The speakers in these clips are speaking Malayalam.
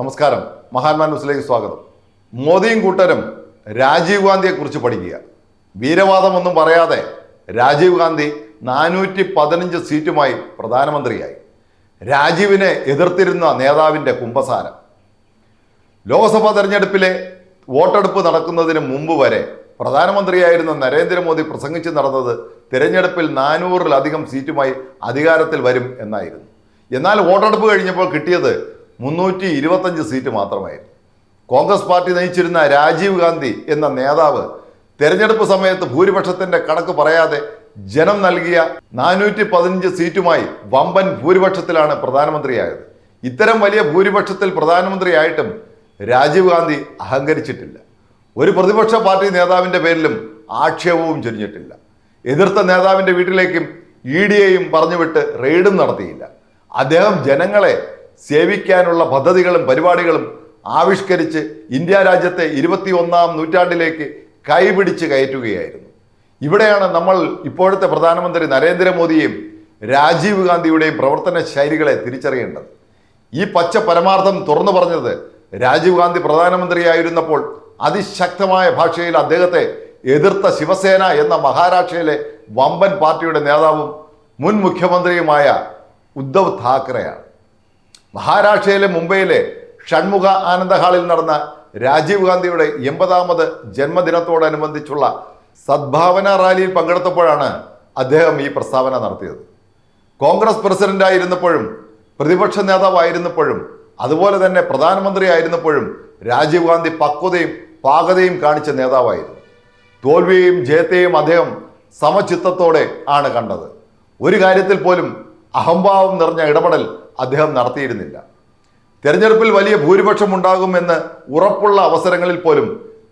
നമസ്കാരം. മഹാത്മാ ന്യൂസിലേക്ക് സ്വാഗതം. മോദിയും കൂട്ടരും രാജീവ് ഗാന്ധിയെ കുറിച്ച് പഠിക്കുക. വീരവാദം ഒന്നും പറയാതെ രാജീവ് ഗാന്ധി നാനൂറ്റി പതിനഞ്ച് സീറ്റുമായി പ്രധാനമന്ത്രിയായി. രാജീവിനെ എതിർത്തിരുന്ന നേതാവിന്റെ കുംഭസാരം. ലോക്സഭാ തെരഞ്ഞെടുപ്പിലെ വോട്ടെടുപ്പ് നടക്കുന്നതിന് മുമ്പ് വരെ പ്രധാനമന്ത്രിയായിരുന്ന നരേന്ദ്രമോദി പ്രസംഗിച്ച് നടന്നത് തിരഞ്ഞെടുപ്പിൽ നാനൂറിലധികം സീറ്റുമായി അധികാരത്തിൽ വരും എന്നായിരുന്നു. എന്നാൽ വോട്ടെടുപ്പ് കഴിഞ്ഞപ്പോൾ കിട്ടിയത് മുന്നൂറ്റി ഇരുപത്തഞ്ച് സീറ്റ് മാത്രമായിരുന്നു കോൺഗ്രസ് പാർട്ടി നയിച്ചിരുന്ന രാജീവ് ഗാന്ധി എന്ന നേതാവ് തെരഞ്ഞെടുപ്പ് സമയത്ത് ഭൂരിപക്ഷത്തിന്റെ കണക്ക് പറയാതെ ജനം നൽകിയ നാനൂറ്റി പതിനഞ്ച് സീറ്റുമായി വമ്പൻ ഭൂരിപക്ഷത്തിലാണ് പ്രധാനമന്ത്രിയായത്. ഇത്തരം വലിയ ഭൂരിപക്ഷത്തിൽ പ്രധാനമന്ത്രിയായിട്ടും രാജീവ് ഗാന്ധി അഹങ്കരിച്ചിട്ടില്ല. ഒരു പ്രതിപക്ഷ പാർട്ടി നേതാവിന്റെ പേരിലും ആക്ഷേപവും ചൊരിഞ്ഞിട്ടില്ല. എതിർത്ത നേതാവിന്റെ വീട്ടിലേക്കും ഇ ഡിയെയും പറഞ്ഞുവിട്ട് റെയ്ഡും നടത്തിയില്ല. അദ്ദേഹം ജനങ്ങളെ സേവിക്കാനുള്ള പദ്ധതികളും പരിപാടികളും ആവിഷ്കരിച്ച് ഇന്ത്യ രാജ്യത്തെ ഇരുപത്തി ഒന്നാം നൂറ്റാണ്ടിലേക്ക് കൈപിടിച്ച് കയറ്റുകയായിരുന്നു. ഇവിടെയാണ് നമ്മൾ ഇപ്പോഴത്തെ പ്രധാനമന്ത്രി നരേന്ദ്രമോദിയെയും രാജീവ് ഗാന്ധിയുടെയും പ്രവർത്തന ശൈലികളെ തിരിച്ചറിയേണ്ടത്. ഈ പച്ച പരമാർത്ഥം തുറന്നു പറഞ്ഞത് രാജീവ് ഗാന്ധി പ്രധാനമന്ത്രിയായിരുന്നപ്പോൾ അതിശക്തമായ ഭാഷയിൽ അദ്ദേഹത്തെ എതിർത്ത ശിവസേന എന്ന മഹാരാഷ്ട്രയിലെ വമ്പൻ പാർട്ടിയുടെ നേതാവും മുൻ മുഖ്യമന്ത്രിയുമായ ഉദ്ധവ് താക്കറെയാണ്. മഹാരാഷ്ട്രയിലെ മുംബൈയിലെ ഷൺമുഖ ആനന്ദ ഹാളിൽ നടന്ന രാജീവ് ഗാന്ധിയുടെ എൺപതാമത് ജന്മദിനത്തോടനുബന്ധിച്ചുള്ള സദ്ഭാവന റാലിയിൽ പങ്കെടുത്തപ്പോഴാണ് അദ്ദേഹം ഈ പ്രസ്താവന നടത്തിയത്. കോൺഗ്രസ് പ്രസിഡന്റായിരുന്നപ്പോഴും പ്രതിപക്ഷ നേതാവായിരുന്നപ്പോഴും അതുപോലെ തന്നെ പ്രധാനമന്ത്രി ആയിരുന്നപ്പോഴും രാജീവ് ഗാന്ധി പക്വതയും പാകതയും കാണിച്ച നേതാവായിരുന്നു. തോൽവിയെയും ജയത്തെയും അദ്ദേഹം സമചിത്തത്തോടെ ആണ് കണ്ടത്. ഒരു കാര്യത്തിൽ പോലും അഹംഭാവം നിറഞ്ഞ ഇടപെടൽ അദ്ദേഹം നടത്തിയിരുന്നില്ല. തെരഞ്ഞെടുപ്പിൽ വലിയ ഭൂരിപക്ഷം ഉണ്ടാകുമെന്ന് ഉറപ്പുള്ള അവസരങ്ങളിൽ പോലും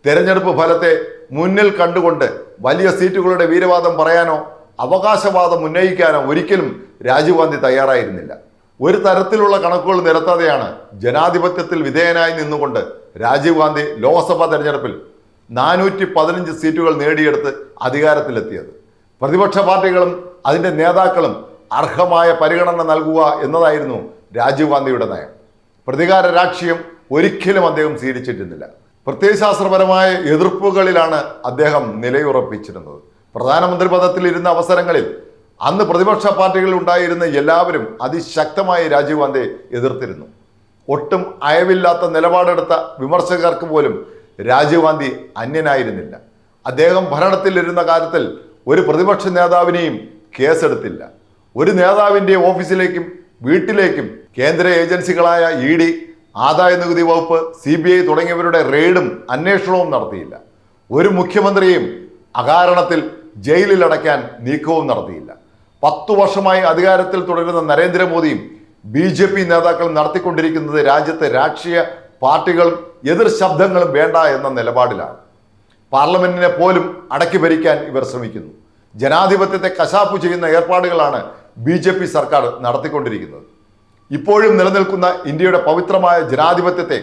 തെരഞ്ഞെടുപ്പ് ഫലത്തെ മുന്നിൽ കണ്ടുകൊണ്ട് വലിയ സീറ്റുകളുടെ വീരവാദം പറയാനോ അവകാശവാദം ഉന്നയിക്കാനോ ഒരിക്കലും രാജീവ് ഗാന്ധി തയ്യാറായിരുന്നില്ല. ഒരു തരത്തിലുള്ള കണക്കുകൾ നിരത്താതെയാണ് ജനാധിപത്യത്തിൽ വിധേയനായി നിന്നുകൊണ്ട് രാജീവ് ഗാന്ധി ലോക്സഭാ തെരഞ്ഞെടുപ്പിൽ നാനൂറ്റി പതിനഞ്ച് സീറ്റുകൾ നേടിയെടുത്ത് അധികാരത്തിലെത്തിയത്. പ്രതിപക്ഷ പാർട്ടികളും അതിന്റെ നേതാക്കളും അർഹമായ പരിഗണന നൽകുക എന്നതായിരുന്നു രാജീവ് ഗാന്ധിയുടെ നയം. പ്രതികാര രാഷ്ട്രീയം ഒരിക്കലും അദ്ദേഹം സ്വീകരിച്ചിരുന്നില്ല പ്രത്യയശാസ്ത്രപരമായ എതിർപ്പുകളിലാണ് അദ്ദേഹം നിലയുറപ്പിച്ചിരുന്നത്. പ്രധാനമന്ത്രി പദത്തിൽ ഇരുന്ന അവസരങ്ങളിൽ അന്ന് പ്രതിപക്ഷ പാർട്ടികളിൽ ഉണ്ടായിരുന്ന എല്ലാവരും അതിശക്തമായി രാജീവ് ഗാന്ധിയെ എതിർത്തിരുന്നു. ഒട്ടും അയവില്ലാത്ത നിലപാടെടുത്ത വിമർശകർക്ക് പോലും രാജീവ് ഗാന്ധി അന്യനായിരുന്നില്ല. അദ്ദേഹം ഭരണത്തിലിരുന്ന കാര്യത്തിൽ ഒരു പ്രതിപക്ഷ നേതാവിനെയും കേസെടുത്തില്ല. ഒരു നേതാവിന്റെ ഓഫീസിലേക്കും വീട്ടിലേക്കും കേന്ദ്ര ഏജൻസികളായ ഇ ഡി ആദായ നികുതി വകുപ്പ് സി ബി ഐ തുടങ്ങിയവരുടെ റെയ്ഡും അന്വേഷണവും നടത്തിയില്ല. ഒരു മുഖ്യമന്ത്രിയും അകാരണത്തിൽ ജയിലിൽ അടയ്ക്കാൻ നീക്കവും നടത്തിയില്ല. പത്തു വർഷമായി അധികാരത്തിൽ തുടരുന്ന നരേന്ദ്രമോദിയും ബി ജെ പി നേതാക്കളും നടത്തിക്കൊണ്ടിരിക്കുന്നത് രാജ്യത്തെ രാഷ്ട്രീയ പാർട്ടികളും എതിർ ശബ്ദങ്ങളും വേണ്ട എന്ന നിലപാടിലാണ്. പാർലമെന്റിനെ പോലും അടക്കി ഭരിക്കാൻ ഇവർ ശ്രമിക്കുന്നു. ജനാധിപത്യത്തെ കശാപ്പു ചെയ്യുന്ന ഏർപ്പാടുകളാണ് ബി ജെ പി സർക്കാർ നടത്തിക്കൊണ്ടിരിക്കുന്നത്. ഇപ്പോഴും നിലനിൽക്കുന്ന ഇന്ത്യയുടെ പവിത്രമായ ജനാധിപത്യത്തെ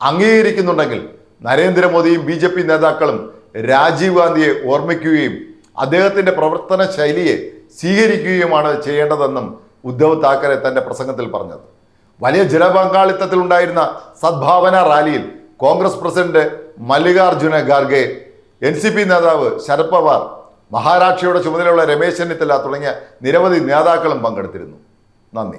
അംഗീകരിക്കുന്നുണ്ടെങ്കിൽ നരേന്ദ്രമോദിയും ബി ജെ പി നേതാക്കളും രാജീവ് ഗാന്ധിയെ ഓർമ്മിക്കുകയും അദ്ദേഹത്തിന്റെ പ്രവർത്തന ശൈലിയെ സ്വീകരിക്കുകയുമാണ് ചെയ്യേണ്ടതെന്നും ഉദ്ധവ് താക്കറെ തന്റെ പ്രസംഗത്തിൽ പറഞ്ഞത്. വലിയ ജനപങ്കാളിത്തത്തിൽ ഉണ്ടായിരുന്ന സദ്ഭാവന റാലിയിൽ Congress president Mallikarjuna Kharge N C P നേതാവ് ശരത് പവാർ മഹാരാഷ്ട്രയുടെ ചുമതലയുള്ള രമേശ് ചെന്നിത്തല തുടങ്ങിയ നിരവധി നേതാക്കളും പങ്കെടുത്തിരുന്നു. നന്ദി.